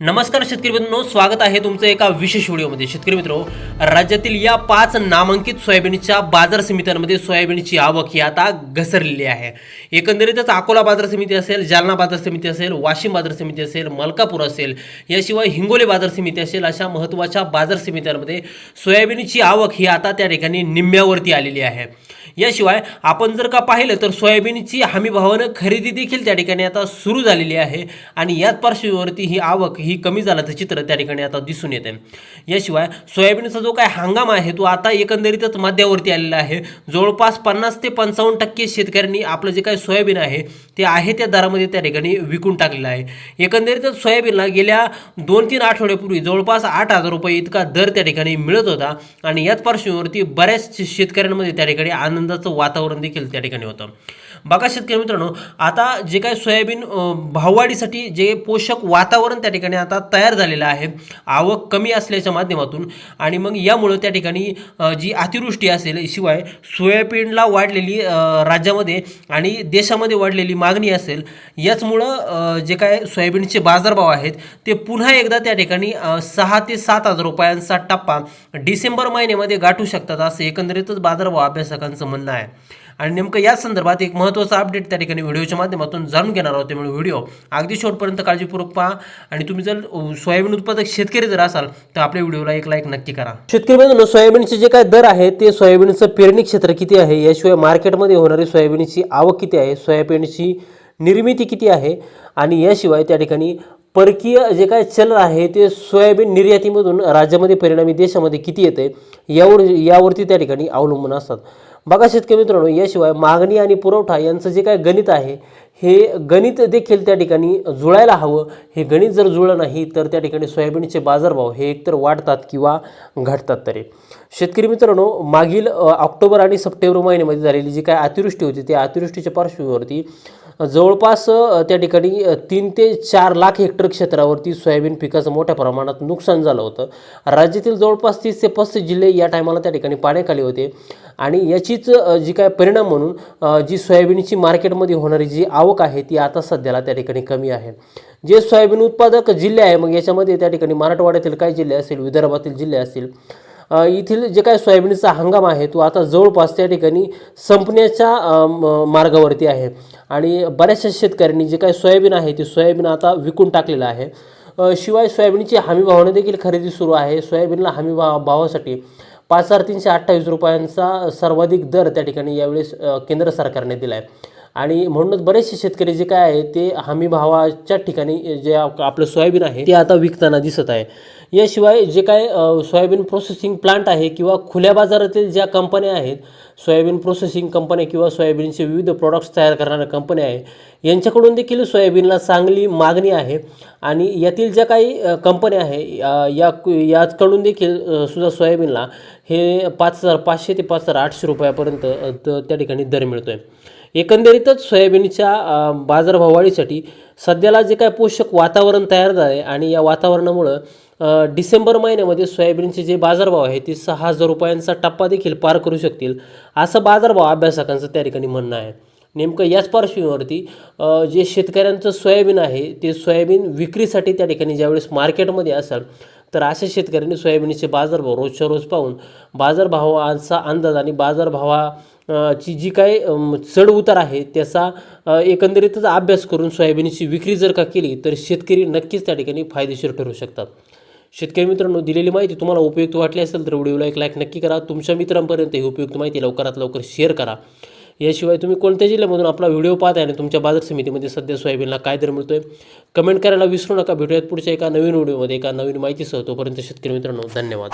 नमस्कार शेतकरी मित्रांनो स्वागत आहे तुमचं एका विशेष व्हिडिओमध्ये. शेतकरी मित्र राज्यातील या पाच नामांकित सोयाबीनच्या बाजार समित्यांमध्ये सोयाबीनची आवक ही आता घसरलेली आहे. एकंदरीतच अकोला बाजार समिती असेल जालना बाजार समिती असेल वाशिम बाजार समिती असेल मलकापूर असेल याशिवाय हिंगोली बाजार समिती असेल अशा महत्त्वाच्या बाजार समित्यांमध्ये सोयाबीनची आवक ही आता त्या ठिकाणी निम्म्यावरती आलेली आहे. याशिवाय आपण जर का पाहिलं तर सोयाबीनची हमी भावानं खरेदी देखील त्या ठिकाणी आता सुरू झालेली आहे आणि याच पार्श्वभूमीवरती ही आवक ही कमी झाल्याचं चित्र त्या ठिकाणी आता दिसून येते याशिवाय सोयाबीनचा जो काय हंगाम आहे तो आता एकंदरीतच मध्यावरती आलेला आहे. जवळपास पन्नास ते पंचावन्न टक्के शेतकऱ्यांनी आपलं जे काय सोयाबीन आहे ते आहे त्या दरामध्ये त्या ठिकाणी विकून टाकलेलं आहे. एकंदरीतच सोयाबीनला गेल्या दोन तीन आठवड्यापूर्वी जवळपास आठ हजार रुपये इतका दर त्या ठिकाणी मिळत होता आणि याच पार्श्वभूमीवरती बऱ्याच शेतकऱ्यांमध्ये त्या ठिकाणी आनंदाचं वातावरण देखील त्या ठिकाणी होतं. बघा शेतकरी मित्रांनो आता जे काय सोयाबीन भाववाढीसाठी जे पोषक वातावरण त्या ठिकाणी आता तयार झालेलं आहे आवक कमी असल्याच्या माध्यमातून आणि मग यामुळं त्या ठिकाणी जी अतिवृष्टी असेल शिवाय सोयाबीनला वाढलेली राज्यामध्ये आणि देशामध्ये वाढलेली मागणी असेल याचमुळं जे काय सोयाबीनचे बाजारभाव आहेत ते पुन्हा एकदा त्या ठिकाणी सहा ते सात हजार रुपयांचा टप्पा डिसेंबर महिन्यामध्ये गाठू शकतात असं एकंदरीतच बाजारभाव अभ्यासकांचं म्हणणं आहे. आणि नेमकं या संदर्भात एक महत्त्वाचा अपडेट त्या ठिकाणी व्हिडिओच्या माध्यमातून जाणून घेणार आहोत त्यामुळे व्हिडिओ अगदी शेवटपर्यंत काळजीपूर्वक पहा. आणि तुम्ही जर सोयाबीन उत्पादक शेतकरी जर असाल तर आपल्या व्हिडिओला एक लाईक नक्की करा. शेतकरी मित्रांनो सोयाबीनचे जे काय दर आहे ते सोयाबीनचं पेरणी क्षेत्र किती आहे याशिवाय मार्केटमध्ये होणारी सोयाबीनची आवक किती आहे सोयाबीनची निर्मिती किती आहे आणि याशिवाय त्या ठिकाणी परकीय जे काय चलन आहे ते सोयाबीन निर्यातीमधून राज्यामध्ये परिणामी देशामध्ये किती येते यावर यावरती त्या ठिकाणी अवलंबून असतात. बघा शेतकरी मित्रांनो याशिवाय मागणी आणि पुरवठा यांचं जे काय गणित आहे हे गणित देखील त्या ठिकाणी जुळायला हवं. हे गणित जर जुळलं नाही तर त्या ठिकाणी सोयाबीनचे बाजारभाव हे एकतर वाढतात किंवा घटतात तरी. शेतकरी मित्रांनो मागील ऑक्टोबर आणि सप्टेंबर महिन्यामध्ये झालेली जी काय अतिवृष्टी होती त्या अतिवृष्टीच्या पार्श्वभूमीवरती जवळपास त्या ठिकाणी तीन ते चार लाख हेक्टर क्षेत्रावरती सोयाबीन पिकाचं मोठ्या प्रमाणात नुकसान झालं होतं. राज्यातील जवळपास तीस ते पस्तीस जिल्हे या टायमाला त्या ठिकाणी पाण्याखाली होते. आणि याचीच जी काय परिणाम म्हणून जी सोयाबीनची मार्केटमध्ये होणारी जी आवक आहे ती आता सध्याला त्या ठिकाणी कमी आहे. जे सोयाबीन उत्पादक जिल्हे आहे मग याच्यामध्ये त्या ठिकाणी मराठवाड्यातील काही जिल्हे असतील विदर्भातील जिल्हे असतील येथील जे काय सोयाबीनचा हंगाम आहे तो आता जवळपास त्या ठिकाणी संपण्याच्या म- मार्गावरती आहे. आणि बऱ्याचशा शेतकऱ्यांनी जे काय सोयाबीन आहे ते सोयाबीन आता विकून टाकलेलं आहे. शिवाय सोयाबीनची हमी भावाने देखील खरेदी सुरू आहे. सोयाबीनला हमी भाव भावासाठी पाच हजार तीनशे अठ्ठावीस रुपयांचा सर्वाधिक दर त्या ठिकाणी यावेळेस केंद्र सरकारने दिला आहे आणि म्हणूनच बरेचसे शेतकरी जे काय आहे ते हमी भावाच्या ठिकाणी जे आपलं सोयाबीन आहे ते आता विकताना दिसत आहे. याशिवाय जे काय सोयाबीन प्रोसेसिंग प्लांट आहे किंवा खुल्या बाजारातील ज्या कंपन्या आहेत सोयाबीन प्रोसेसिंग कंपन्या किंवा सोयाबीनचे विविध प्रॉडक्ट्स तयार करणाऱ्या कंपन्या आहे यांच्याकडून देखील सोयाबीनला चांगली मागणी आहे. आणि यातील ज्या काही कंपन्या आहे या याकडून देखील सुद्धा सोयाबीनला हे पाच हजार पाचशे ते पाच हजार आठशे रुपयापर्यंत त्या ठिकाणी दर मिळतो आहे एकंदरीतच सोयाबीनच्या बाजारभाववाढीसाठी सध्याला जे काय पोषक वातावरण तयार झालं आहे आणि या वातावरणामुळं डिसेंबर महिन्यामध्ये सोयाबीनचे जे बाजारभाव आहे ते सहा हजार रुपयांचा टप्पा देखील पार करू शकतील असं बाजारभाव अभ्यासकांचं त्या ठिकाणी म्हणणं आहे. नेमकं याच पार्श्वभूमीवरती जे शेतकऱ्यांचं सोयाबीन आहे ते सोयाबीन विक्रीसाठी त्या ठिकाणी ज्यावेळेस मार्केटमध्ये असाल तर अशा शेतकऱ्यांनी सोयाबीनचे बाजारभाव रोजच्या रोज पाहून बाजारभावाचा अंदाज आणि बाजारभावा ची जी काय चढ उतार आहे त्याचा एकंदरीतच अभ्यास करून सोयाबीनची विक्री जर का केली तर शेतकरी नक्कीच त्या ठिकाणी फायदेशीर ठरू शकतात. शेतकरी मित्रांनो दिलेली माहिती तुम्हाला उपयुक्त वाटली असेल तर व्हिडिओला एक लाईक नक्की करा. तुमच्या मित्रांपर्यंत ही उपयुक्त माहिती लवकरात लवकर शेअर करा. याशिवाय तुम्ही कोणत्या जिल्ह्यामधून आपला व्हिडिओ पाहताय आणि तुमच्या बाजार समितीमध्ये सध्या सोयाबीनला काय दर मिळतोय कमेंट करायला विसरू नका. भेटूयात पुढच्या एका नवीन व्हिडिओमध्ये एका नवीन माहितीसह. तोपर्यंत शेतकरी मित्रांनो धन्यवाद.